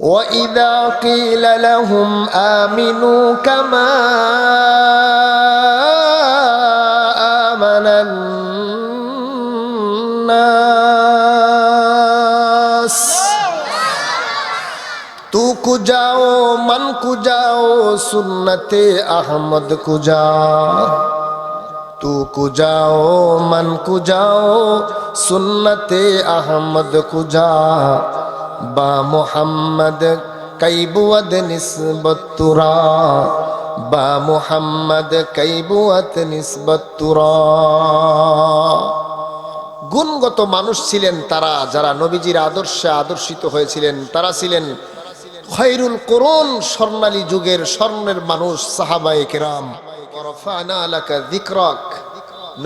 وإذا قيل لهم آمنوا كما آمن الناس تو کو جاؤ من کو جاؤ سنت احمد کو جاؤ তু কুজাও মন কুজাও সুন্নতে আহমদ কুজা বা মোহাম্মদ কৈবুয়দ নিসবতুরা বা মোহাম্মদ কৈবুয়ত নিসবতুরা গুণগত মানুষ ছিলেন তারা, যারা নবীজির আদর্শে আদর্শিত হয়েছিলেন, তারা ছিলেন খৈরুল করুন স্বর্ণালী যুগের স্বর্ণের মানুষ, সাহাবায়ে কেরাম।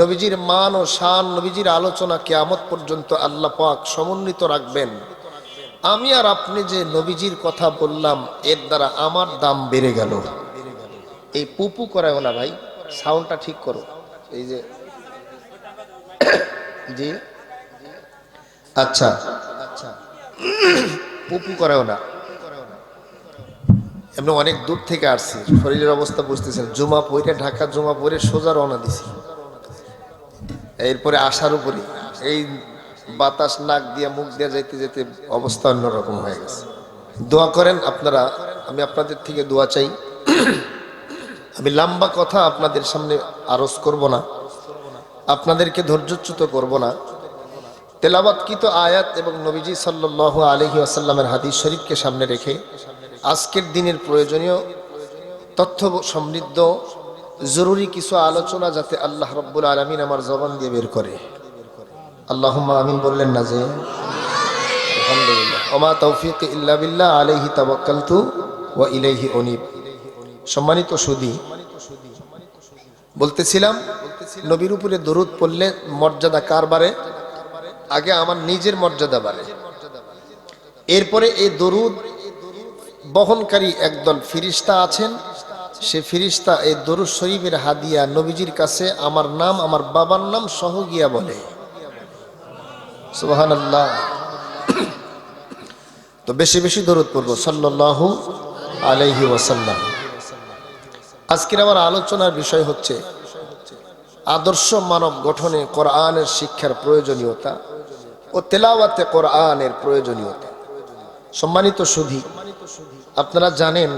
নবীজির মান ও শান, নবীজির আলোচনা কেয়ামত পর্যন্ত আল্লাহ পাক সমন্বিত রাখবেন। আমি আর আপনি যে নবীজির কথা বললাম, এর দ্বারা আমার দাম বেড়ে গেল। এই পুপু করায় না ভাই, সাউন্ডটা ঠিক করো। এই যে, জি। আচ্ছা। আচ্ছা পুপু করেও না। এমনি অনেক দূর থেকে আসছি, শরীরের অবস্থা বুঝতেছেন। জুমা পরে ঢাকা জুমা পরে সোজা রওনা দিছি। এরপরে আসার উপরে, এই বাতাস নাক দিয়ে, মুখ দিয়ে যেতে যেতে অবস্থা অন্যরকম হয়ে গেছে। দোয়া করেন আপনারা, আমি আপনাদের থেকে দোয়া চাই। আমি লম্বা কথা আপনাদের সামনে আরজ করব না। আপনাদেরকে ধৈর্যচ্যুত করব না। তেলাবাতকৃত আয়াত এবং নবীজি সাল্লাহ আলহি আসাল্লামের হাদিস শরীফকে সামনে রেখে আজকের দিনের প্রয়োজনীয় তথ্য সমৃদ্ধ, জরুরি কিছু আলোচনা যাতে আল্লাহ রব্বুল আলমিন আমার জবান দিয়ে বের করে। আল্লাহ আমিন বললেন না যে ওমা তৌফিক ইল্লা বিল্লাহ আলহি তাবাক্কালতু ওয়া ইলাইহি অনিব সম্মানিত সুদী, বলতেছিলাম, নবীর উপরে দরুদ পড়লে মর্যাদা কার বাড়ে? আগে আমার নিজের মর্যাদা বাড়ে। এরপরে এই দরুদ বহনকারী একদল ফিরিস্তা আছেন। সে ফিরিস্তা এই দরুদ শরীফের হাদিয়া নবীজির কাছে আমার নাম, আমার বাবার নাম সহ গিয়া বলে। তো বেশি বেশি দরুদ পড়ব, সাল্লাল্লাহু আলাইহি ওয়াসাল্লাম। আজকের আমার আলোচনার বিষয় হচ্ছে আদর্শ মানব গঠনে কোরআনের শিক্ষার প্রয়োজনীয়তা ও তেলাওয়াতে কোরআনের প্রয়োজনীয়তা। সম্মানিত সুধী, আপনারা জানেন,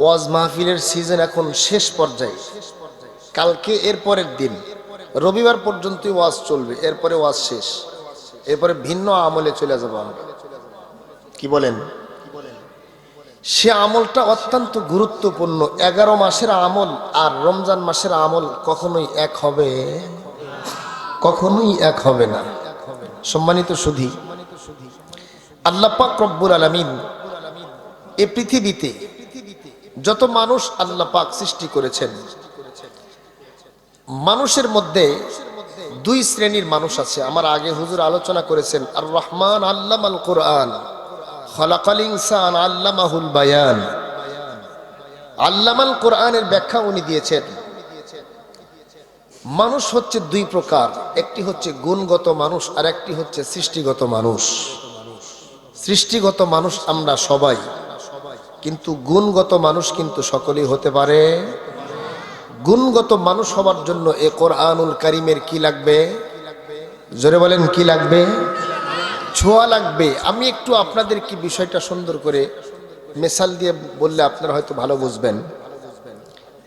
ওয়াজ মাহফিলের সিজন এখন শেষ পর্যায়ে। কালকে এর পরের দিন, রবিবার পর্যন্তই ওয়াজ চলবে, এরপরে ওয়াজ শেষ। এরপরে ভিন্ন আমলে চলে যাব আমরা। কি বলেন? সে আমলটা অত্যন্ত গুরুত্বপূর্ণ। এগারো মাসের আমল আর রমজান মাসের আমল কখনোই এক হবে, কখনোই এক হবে না। সম্মানিত সুধি আল্লাপাক রব্বুল আলমিন এ পৃথিবীতে যত মানুষ আল্লাহ পাক সৃষ্টি করেছেন, মানুষের মধ্যে দুই শ্রেণির মানুষ আছে। আমার আগে হুজুর আলোচনা করেছেন আর রহমান আল্লাম আল কোরআন, খলাকাল ইনসান আল্লামাহুল বায়ান। আল্লামাল কোরআনের ব্যাখ্যা উনি দিয়েছেন। মানুষ হচ্ছে দুই প্রকার, একটি হচ্ছে গুণগত মানুষ আর একটি হচ্ছে সৃষ্টিগত মানুষ। সৃষ্টিগত মানুষ আমরা সবাই, কিন্তু গুণগত মানুষ কিন্তু সকলেই হতে পারে। গুণগত মানুষ হবার জন্য এ কোরআনুল কারিমের কি লাগবে? জোরে বলেন, কি লাগবে? ছোঁয়া লাগবে। আমি একটু আপনাদের কি বিষয়টা সুন্দর করে মেশাল দিয়ে বললে আপনারা হয়তো ভালো বুঝবেন।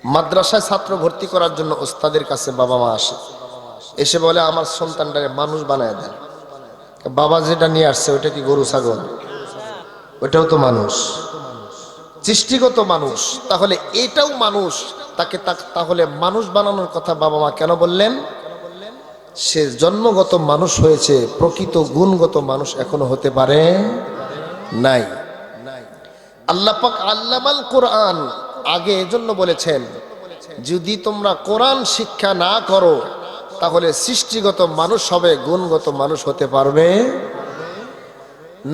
মাদ্রাসায় ছাত্র ভর্তি করার জন্য ওস্তাদের কাছে বাবা মা আসে। এসে বলে, আমার সন্তানটাকে মানুষ বানায় দেন। বাবা যেটা নিয়ে আসছে ওটা কি গরু, ছাগল? ওটাও তো মানুষ। সৃষ্টিগত মানুষ। তাহলে এটাও মানুষ তাকে তাহলে মানুষ বানানোর কথা বাবা মা কেন বললেন? সে জন্মগত মানুষ হয়েছে, প্রকৃত গুণগত মানুষ এখনও হতে পারে নাই। আল্লাপাক আল্লামাল কোরআন আগে এজন্য বলেছেন, যদি তোমরা কোরআন শিক্ষা না করো, তাহলে সৃষ্টিগত মানুষ হবে, গুণগত মানুষ হতে পারবে।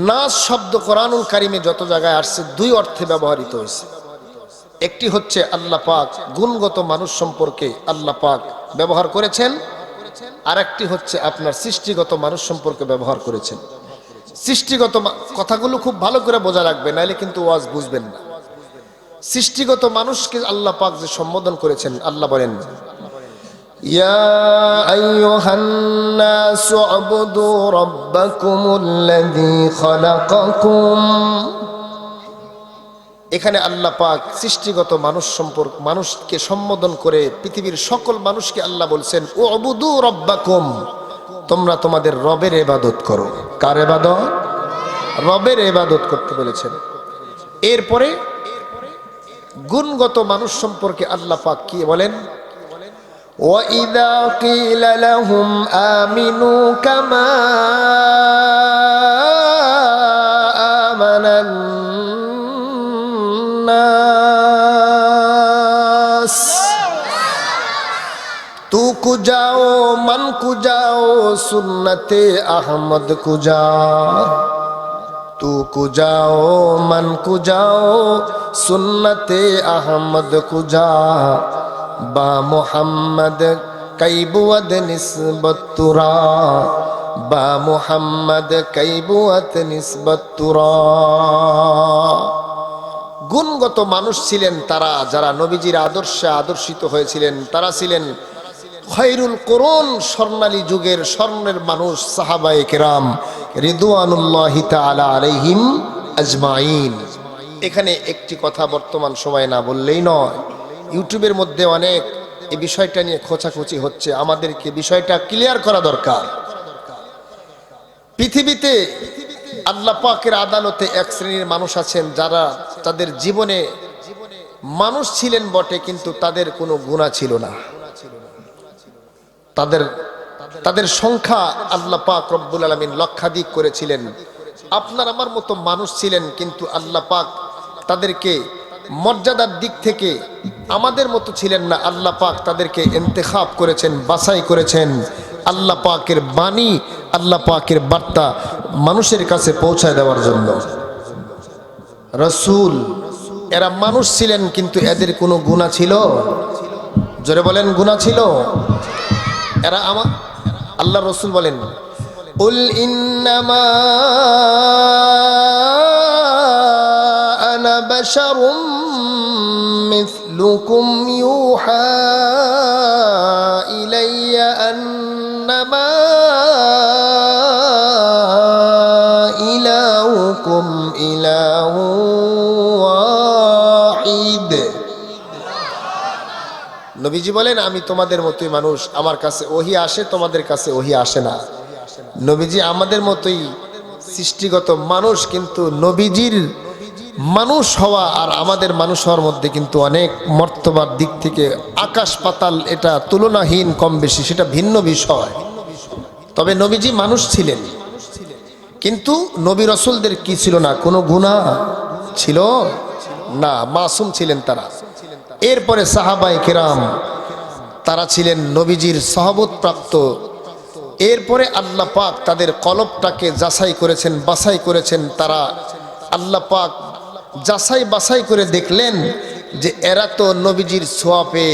নাচ শব্দ কোরআনুল কারিমে যত জায়গায় আসছে, দুই অর্থে ব্যবহৃত হয়েছে। একটি হচ্ছে আল্লাহ পাক গুণগত মানুষ সম্পর্কে আল্লাহ পাক ব্যবহার করেছেন আর একটি হচ্ছে আপনার সৃষ্টিগত মানুষ সম্পর্কে ব্যবহার করেছেন সৃষ্টিগত মা- কথাগুলো খুব ভালো করে বোঝা রাখবে নাইলে কিন্তু ওয়াজ বুঝবেন না সৃষ্টিগত মানুষকে আল্লাহ পাক যে সম্বোধন করেছেন আল্লাহ বলেন يا أيها الناس اعبدوا ربكم الذي خلقكم এখানে আল্লাহ পাক সৃষ্টিগত মানুষ সম্পর্ক মানুষকে সম্বোধন করে পৃথিবীর সকল মানুষকে আল্লাহ বলছেন ও অবুদু রব্বাকুম তোমরা তোমাদের রবের এবাদত করো কার এবাদত রবের এবাদত করতে বলেছেন এরপরে গুণগত মানুষ সম্পর্কে আল্লাহ পাক কি বলেন وإذا قيل لهم آمنوا كما آمن الناس الناس تو کو جاؤ من کو جاؤ سنت احمد کو جا تو کو جاؤ من کو جاؤ سنت احمد کو جا با محمد کیبوت نسبت ترا با محمد کیبوت نسبت ترا গুণগত মানুষ ছিলেন তারা, যারা নবীজির আদর্শে আদর্শিত হয়েছিলেন, তারা ছিলেন খৈরুল করুন স্বর্ণালী যুগের স্বর্ণের মানুষ, সাহাবায়ে কেরাম রিদুয়ানুল্লাহ আজমাইন। এখানে একটি কথা বর্তমান সময় না বললেই নয়, ইউটিউবের মধ্যে অনেক এই বিষয়টা নিয়ে খোঁচাখুচি হচ্ছে, আমাদেরকে বিষয়টা ক্লিয়ার করা দরকার। পৃথিবীতে আল্লাহ পাকের আদালতে এক শ্রেণির মানুষ আছেন যারা তাদের জীবনে মানুষ ছিলেন বটে, কিন্তু তাদের কোনো গুণা ছিল না। তাদের তাদের সংখ্যা আল্লাহ পাক রব্বুল আলমিন লক্ষাধিক করেছিলেন। আপনার, আমার মতো মানুষ ছিলেন, কিন্তু আল্লাহ পাক তাদেরকে মর্যাদার দিক থেকে আমাদের মতো ছিলেন না। আল্লাহ পাক তাদেরকে ইন্তেখাব করেছেন, বাছাই করেছেন। আল্লাহ পাকের বাণী, আল্লাহ পাকের বার্তা মানুষের কাছে পৌঁছায় দেওয়ার জন্য। রসুল, এরা মানুষ ছিলেন কিন্তু এদের কোনো গুণা ছিল? জোরে বলেন, গুণা ছিল? এরা আমার আল্লাহ রসুল বলেন, উল ইন্নামা মিথলুকুম ইউহা নবীজি বলেন, আমি তোমাদের মতোই মানুষ, আমার কাছে ওহি আসে, তোমাদের কাছে ওহি আসে না। নবীজি আমাদের মতোই সৃষ্টিগত মানুষ, কিন্তু নবীজির মানুষ হওয়া আর আমাদের মানুষ হওয়ার মধ্যে কিন্তু অনেক মর্তবার দিক থেকে আকাশ পাতাল, এটা তুলনাহীন কম বেশি, সেটা ভিন্ন বিষয়। তবে নবীজি মানুষ ছিলেন। কিন্তু নবী রসুলদের কি ছিল না? কোনো গুণা ছিল? না, মাসুম ছিলেন তারা। এরপরে সাহাবাই কেরাম, তারা ছিলেন নবীজির সহবত প্রাপ্ত এরপরে আল্লাহ পাক তাদের কলবটাকে যাচাই করেছেন, বাছাই করেছেন তারা। আল্লাহ পাক যাচাই বাছাই করে দেখলেন যে এরা তো নবীজির ছোঁয়াপে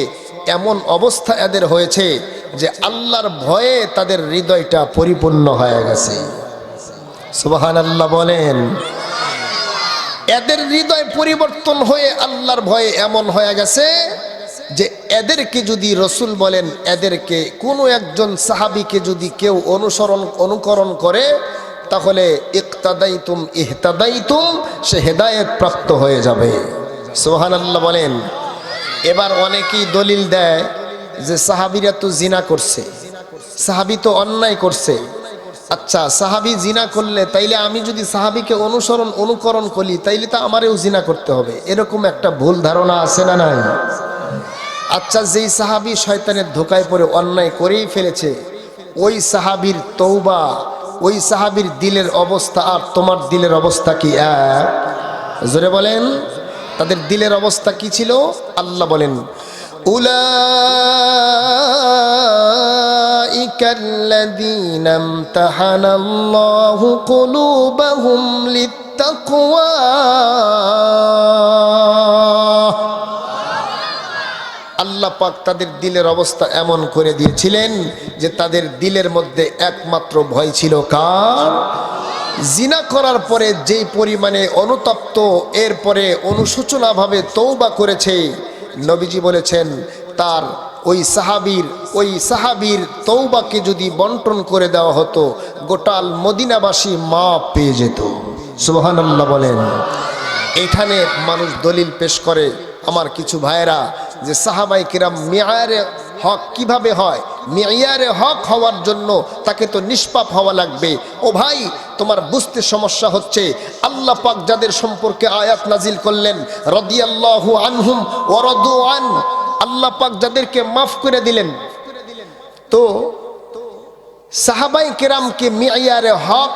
এমন অবস্থা এদের হয়েছে যে আল্লাহর ভয়ে তাদের হৃদয়টা পরিপূর্ণ হয়ে গেছে। সুবাহান আল্লাহ বলেন। এদের হৃদয় পরিবর্তন হয়ে আল্লাহর ভয়ে এমন হয়ে গেছে যে এদেরকে যদি রসুল বলেন, এদেরকে কোনো একজন সাহাবিকে যদি কেউ অনুসরণ, অনুকরণ করে, তাহলে ইকতাদাইতুম ইহতাদাইতুম, সে হেদায়েত প্রাপ্ত হয়ে যাবে। সোহান আল্লাহ বলেন। এবার অনেকেই দলিল দেয় যে সাহাবিরা তো জিনা করছে, সাহাবি তো অন্যায় করছে। আচ্ছা সাহাবি জিনা করলে, তাইলে আমি যদি সাহাবিকে অনুসরণ, অনুকরণ করি, তাইলে তো আমারেও জিনা করতে হবে। এরকম একটা ভুল ধারণা আছে না নাই? আচ্ছা যেই সাহাবি শয়তানের ধোকায় পড়ে অন্যায় করেই ফেলেছে, ওই সাহাবির তৌবা ওই সাহাবির দিলের অবস্থা আর তোমার দিলের অবস্থা কি এক? জোরে বলেন, তাদের দিলের অবস্থা কি ছিল? আল্লাহ বলেন أولئك الذين امتحن الله قلوبهم للتقوى আল্লাহ পাক তাদের দিলের অবস্থা এমন করে দিয়েছিলেন যে তাদের দিলের মধ্যে একমাত্র ভয় ছিল কার জিনা করার পরে যেই পরিমাণে অনুতপ্ত এরপরে অনুশোচনাভাবে তৌবা করেছে নবীজি বলেছেন তার ওই সাহাবীর ওই সাহাবীর তৌবাকে যদি বন্টন করে দেওয়া হতো, গোটাল মদিনাবাসী মা পেয়ে যেত। সুবহানাল্লাহ বলেন। এখানে মানুষ দলিল পেশ করে, আমার কিছু ভাইয়েরা, যে সাহাবাই কিরাম মেয়ারে হক কীভাবে হয়? মেয়ারে হক হওয়ার জন্য তাকে তো নিষ্পাপ হওয়া লাগবে। ও ভাই, তোমার বুঝতে সমস্যা হচ্ছে, আল্লাহ পাক যাদের সম্পর্কে আয়াত নাজিল করলেন, রদিয়াল্লাহু আনহুম ওরদু আন আল্লাহ পাক যাদেরকে মাফ করে দিলেন। তো সাহাবাই কেরামকে মেয়ারে হক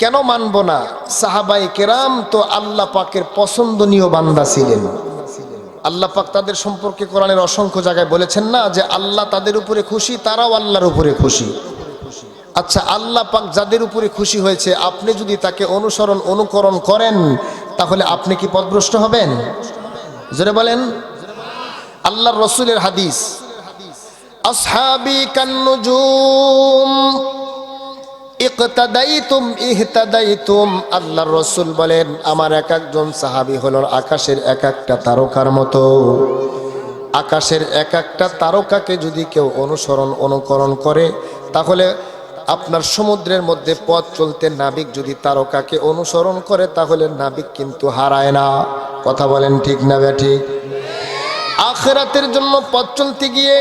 কেন মানব না? সাহাবাই কেরাম তো আল্লাহ পাকের পছন্দনীয় বান্দা ছিলেন। আল্লাহ পাক তাদের সম্পর্কে কোরআনের অসংখ্য জায়গায় বলেছেন না যে আল্লাহ তাদের উপরে খুশি, তারাও আল্লাহর উপরে খুশি। আচ্ছা আল্লাহ পাক যাদের উপরে খুশি হয়েছে, আপনি যদি তাকে অনুসরণ, অনুকরণ করেন, তাহলে আপনি কি পদভ্রষ্ট হবেন? জোরে বলেন। আল্লাহর রসুলের হাদিস। আসহাবি কান্নুজুম ইকতাদাইতুম, ইহতাদাইতুম, আল্লাহর রসুল বলেন, আমার এক একজন সাহাবি হল আকাশের এক একটা তারকার মতো। আকাশের এক একটা তারকাকে যদি কেউ অনুসরণ, অনুকরণ করে, তাহলে আপনার সমুদ্রের মধ্যে পথ চলতে নাবিক যদি তারকাকে অনুসরণ করে, তাহলে নাবিক কিন্তু হারায় না। কথা বলেন ঠিক না বে ঠিক? আখেরাতের জন্য পথ চলতে গিয়ে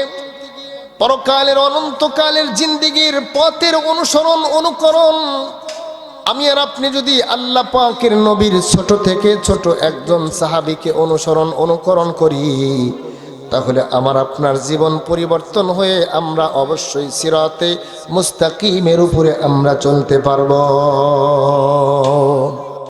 পরকালের অনন্তকালের জিন্দিগির পথের অনুসরণ, অনুকরণ। আমি আর আপনি যদি আল্লাহ পাকের নবীর ছোট থেকে ছোট একজন সাহাবিকে অনুসরণ, অনুকরণ করি, তাহলে আমার আপনার জীবন পরিবর্তন হয়ে আমরা অবশ্যই সিরাতে মুস্তাকিমের উপরে আমরা চলতে পারব।